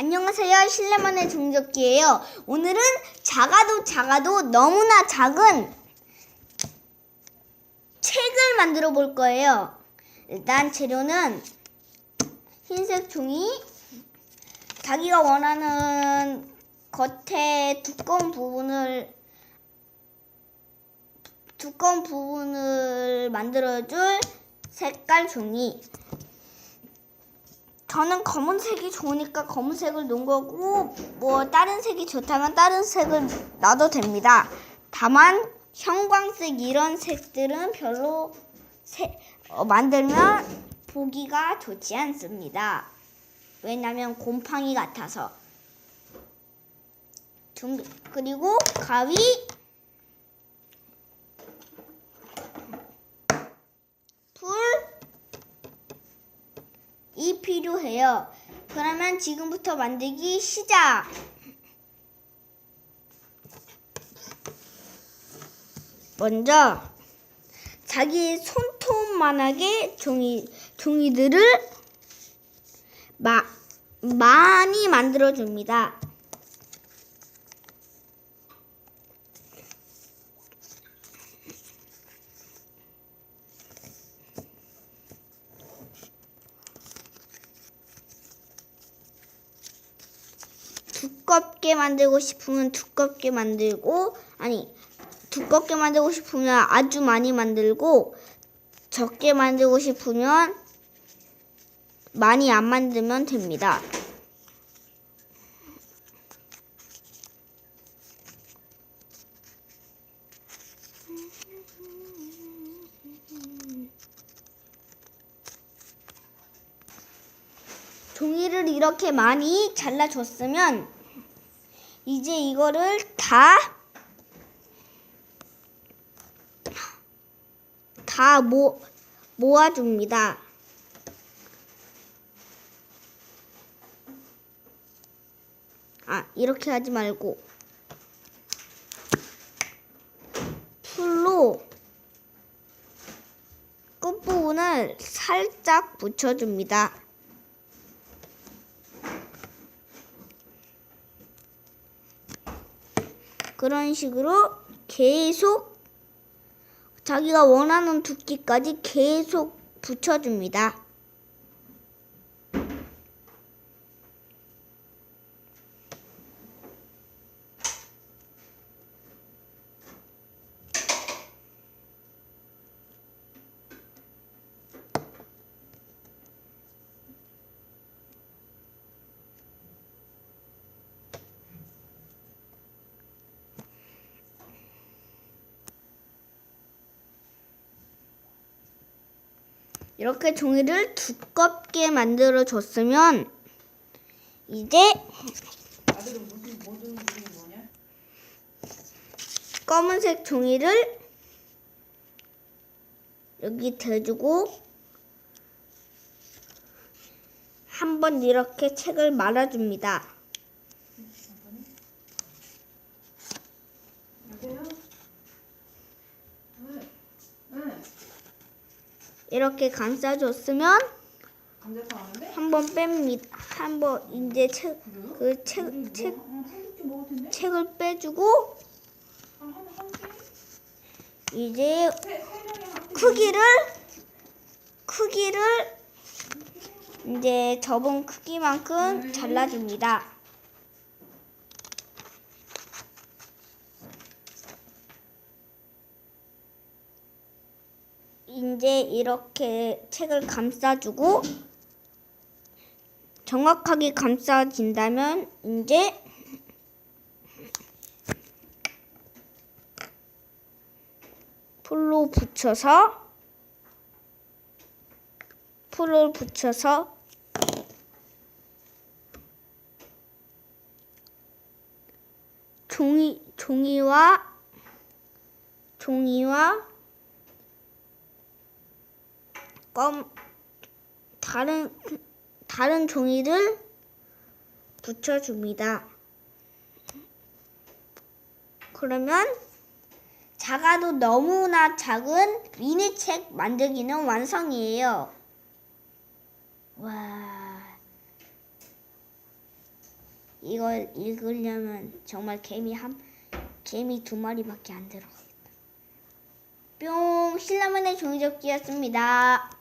안녕하세요. 실내만의 종족기예요. 오늘은 작아도 작아도 너무나 작은 책을 만들어 볼 거예요. 일단 재료는 흰색 종이, 자기가 원하는 겉에 두꺼운 부분을 두꺼운 부분을 만들어줄 색깔 종이. 저는 검은색이 좋으니까 검은색을 놓은 거고 뭐 다른 색이 좋다면 다른 색을 놔도 됩니다. 다만 형광색 이런 색들은 별로 세- 어, 만들면 보기가 좋지 않습니다. 왜냐면 곰팡이 같아서. 그리고 가위 풀 이 필요해요. 그러면 지금부터 만들기 시작. 먼저 자기 손톱만하게 종이 종이들을 마, 많이 만들어 줍니다. 두껍게 만들고 싶으면 두껍게 만들고 아니 두껍게 만들고 싶으면 아주 많이 만들고 적게 만들고 싶으면 많이 안 만들면 됩니다. 종이를 이렇게 많이 잘라줬으면 이제 이거를 다 다 모, 모아줍니다. 아, 이렇게 하지 말고 풀로 끝부분을 살짝 붙여줍니다. 그런 식으로 계속 자기가 원하는 두께까지 계속 붙여줍니다. 이렇게 종이를 두껍게 만들어 줬으면 이제 아들은 무슨 무슨 무슨 뭐냐? 검은색 종이를 여기 대주고 한번 이렇게 책을 말아줍니다. 여보세요? 응. 응. 이렇게 감싸줬으면? 한번 뺍니다. 한번 이제 책? 그 책책 응, 한국집 먹을 텐데? 책을 빼주고? 이제? 크기를 크기를 이제 접은 크기만큼 잘라줍니다. 이제 이렇게 책을 감싸주고 정확하게 감싸진다면 이제 풀로 붙여서 풀을 붙여서 종이 종이와 종이와 껌 다른 다른 종이를 붙여줍니다. 그러면 작아도 너무나 작은 미니책 만들기는 완성이에요. 와. 이걸 읽으려면 정말 개미 한 개미 두 마리밖에 안 들어가겠다. 뿅 신라면의 종이접기였습니다.